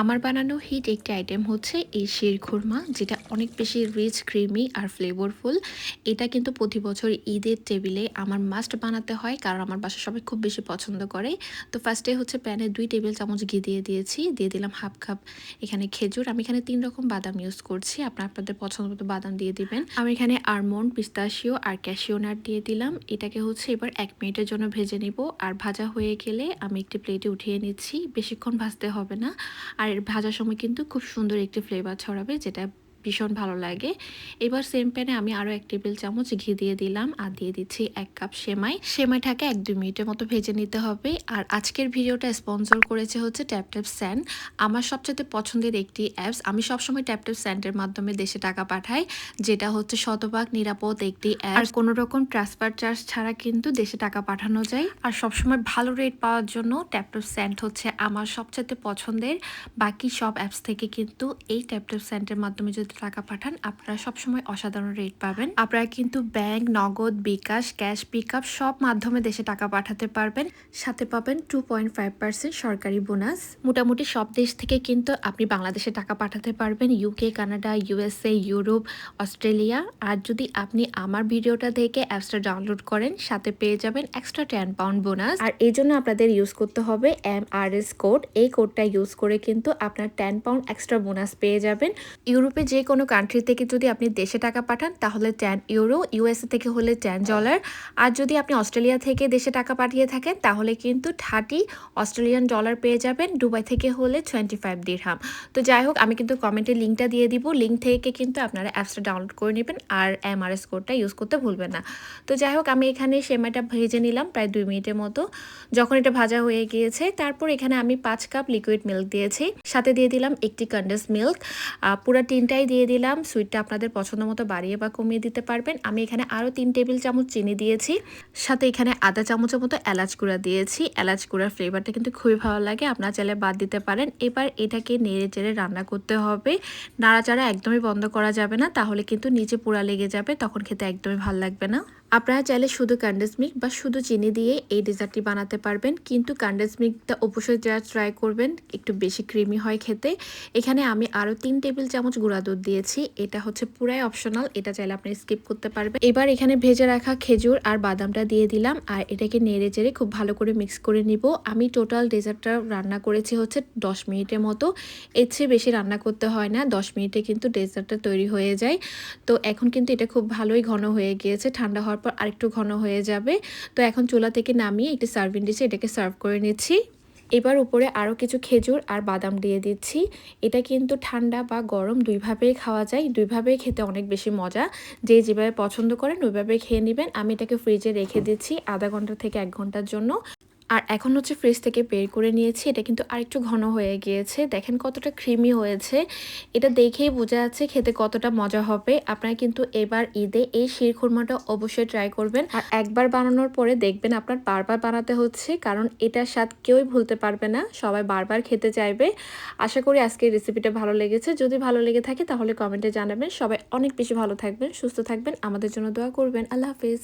আমার বানানো হিট একটি আইটেম হচ্ছে এই শির খুরমা, যেটা অনেক বেশি রিচ ক্রিমি আর ফ্লেভারফুল এটা কিন্তু প্রতি বছর ঈদের টেবিলে আমার মাস্ট বানাতে হয়, কারণ আমার বাসা সবাই খুব বেশি পছন্দ করে। তো ফার্স্টে হচ্ছে প্যানে দুই টেবিল চামচ ঘি দিয়ে দিয়েছি, দিয়ে দিলাম হাফ কাপ এখানে খেজুর। আমি এখানে তিন রকম বাদাম ইউজ করছি, আপনার আপনাদের পছন্দ মতো বাদাম দিয়ে দিবেন। আমি এখানে আরমন্ড পিস্তাশিও আর ক্যাশিও নাট দিয়ে দিলাম। এটাকে হচ্ছে এবার এক মিনিটের জন্য ভেজে নিব। আর ভাজা হয়ে গেলে আমি একটি প্লেটে উঠিয়ে নিচ্ছি। বেশিক্ষণ ভাজতে হবে না। আর ভাজার সময় কিন্তু খুব সুন্দর একটি ফ্লেভার ছড়াবে যেটা ভীষণ ভালো লাগে। এবার সেম প্যানে আমি আরও এক টেবিল চামচ ঘি দিয়ে দিলাম আর দিয়ে দিচ্ছি এক কাপ সেমাই। সেমাইটাকে এক দুই মিনিটের মতো ভেজে নিতে হবে। আর আজকের ভিডিওটা স্পন্সর করেছে হচ্ছে ট্যাপ ট্যাপ স্যান্ড আমার সবচেয়ে পছন্দের একটি অ্যাপস আমি সবসময় ট্যাপ ট্যাপ স্যান্ডের মাধ্যমে দেশে টাকা পাঠাই, যেটা হচ্ছে শতভাগ নিরাপদ একটি অ্যাপ আর কোনো রকম ট্রান্সফার চার্জ ছাড়া কিন্তু দেশে টাকা পাঠানো যায়। আর সবসময় ভালো রেট পাওয়ার জন্য ট্যাপ ট্যাপ স্যান্ড হচ্ছে আমার সবচেয়ে পছন্দের। বাকি সব অ্যাপস থেকে কিন্তু এই ট্যাপ ট্যাপ স্যান্ডের মাধ্যমে যদি টাকা পাঠান, আপনারা সবসময় অসাধারণ রেট পাবেন। আপনারা কিন্তু ব্যাংক নগদ, বিকাশ ক্যাশ পিক সব মাধ্যমে দেশে টাকা পাঠাতে পারবেন। সাথে পাবেন টু পয়েন্ট ফাইভ পার্সেন্ট সরকারি বোনাস মোটামুটি সব দেশ থেকে কিন্তু আপনি বাংলাদেশে টাকা পাঠাতে পারবেন। UK Canada USA Europe Australia আর যদি আপনি আমার ভিডিওটা দেখে অ্যাপসটা ডাউনলোড করেন, সাথে পেয়ে যাবেন এক্সট্রা টেন পাউন্ড বোনাস আর এই জন্য আপনাদের ইউজ করতে হবে এম আর এস কোড এই কোডটা ইউজ করে কিন্তু আপনার টেন পাউন্ড এক্সট্রা বোনাস পেয়ে যাবেন। ইউরোপে যে কোনো কান্ট্রি থেকে যদি আপনি দেশে টাকা পাঠান, তাহলে টেন ইউরো ইউএসএ থেকে হলে টেন ডলার আর যদি আপনি অস্ট্রেলিয়া থেকে দেশে টাকা পাঠিয়ে থাকেন, তাহলে কিন্তু থার্টি অস্ট্রেলিয়ান ডলার পেয়ে যাবেন, দুবাই থেকে হলে টোয়েন্টি ফাইভ দিরহাম তো যাই হোক, আমি কিন্তু কমেন্টে লিঙ্কটা দিয়ে দিব। লিঙ্ক থেকে কিন্তু আপনারা অ্যাপসটা ডাউনলোড করে নেবেন আর এমআরএস কোডটা ইউজ করতে ভুলবেন না। তো যাই হোক, আমি এখানে সেমাইটা ভেজে নিলাম প্রায় দুই মিনিটের মতো। যখন এটা ভাজা হয়ে গিয়েছে, তারপর এখানে আমি পাঁচ কাপ লিকুইড মিল্ক দিয়েছি। সাথে দিয়ে দিলাম একটি কন্ডেন্স মিল্ক পুরো তিনটাই দিয়ে দিলাম। সুইটটা আপনাদের পছন্দ মতো বাড়িয়ে বা কমিয়ে দিতে পারবেন। আমি এখানে আরও তিন টেবিল চামচ চিনি দিয়েছি। সাথে এখানে আধা চামচের মতো এলাচ গুঁড়া দিয়েছি। এলাচ গুঁড়ার ফ্লেভারটা কিন্তু খুবই ভালো লাগে। আপনারা চাইলে বাদ দিতে পারেন। এবার এটাকে নেড়ে চেড়ে রান্না করতে হবে। নাড়াচাড়া একদমই বন্ধ করা যাবে না। তাহলে কিন্তু নিচে পোড়া লেগে যাবে। তখন খেতে একদমই ভালো লাগবে না। আপনারা চাইলে শুধু কান্ডেন্স মিল্ক বা শুধু চিনি দিয়ে এই ডেজার্টটি বানাতে পারবেন। কিন্তু কান্ডেন্স মিল্কটা অবশ্যই যা ট্রাই করবেন, একটু বেশি ক্রিমি হয় খেতে। এখানে আমি আরও তিন টেবিল চামচ গুঁড়া দুধ দিয়েছি। এটা হচ্ছে পুরাই অপশনাল এটা চাইলে আপনি স্কিপ করতে পারবেন। এবার এখানে ভেজে রাখা খেজুর আর বাদামটা দিয়ে দিলাম। আর এটাকে নেড়ে চেড়ে খুব ভালো করে মিক্স করে নিব। আমি টোটাল ডেজার্টটা রান্না করেছি হচ্ছে দশ মিনিটের মতো। এর চেয়ে বেশি রান্না করতে হয় না। দশ মিনিটে কিন্তু ডেজার্টটা তৈরি হয়ে যায়। তো এখন কিন্তু এটা খুব ভালোই ঘন হয়ে গিয়েছে। ঠান্ডা হওয়ার পর আরেকটু ঘন হয়ে যাবে। তো এখন চুলা থেকে নামিয়ে একটি সার্ভিং ডিশে এটাকে সার্ভ করে নিচ্ছি। এবার উপরে আরও কিছু খেজুর আর বাদাম দিয়ে দিচ্ছি। এটা কিন্তু ঠান্ডা বা গরম দুইভাবেই খাওয়া যায়। দুইভাবেই খেতে অনেক বেশি মজা। যে যেভাবে পছন্দ করেন ওইভাবে খেয়ে নেবেন। আমি এটাকে ফ্রিজে রেখে দিচ্ছি আধা ঘণ্টা থেকে এক ঘণ্টার জন্য। আর এখন হচ্ছে ফ্রিজ থেকে বের করে নিয়েছি। এটা কিন্তু আরেকটু ঘন হয়ে গিয়েছে। দেখেন কতটা ক্রিমি হয়েছে। এটা দেখেই বোঝা যাচ্ছে খেতে কতটা মজা হবে। আপনারা কিন্তু এবার ঈদে এই শির খুরমাটা অবশ্যই ট্রাই করবেন। আর একবার বানানোর পরে দেখবেন আপনার বারবার বানাতে হচ্ছে, কারণ এটার স্বাদ কেউই ভুলতে পারবে না। সবাই বারবার খেতে চাইবে। আশা করি আজকে রেসিপিটা ভালো লেগেছে। যদি ভালো লেগে থাকে তাহলে কমেন্টে জানাবেন। সবাই অনেক বেশি ভালো থাকবেন, সুস্থ থাকবেন। আমাদের জন্য দোয়া করবেন। আল্লাহ হাফিজ।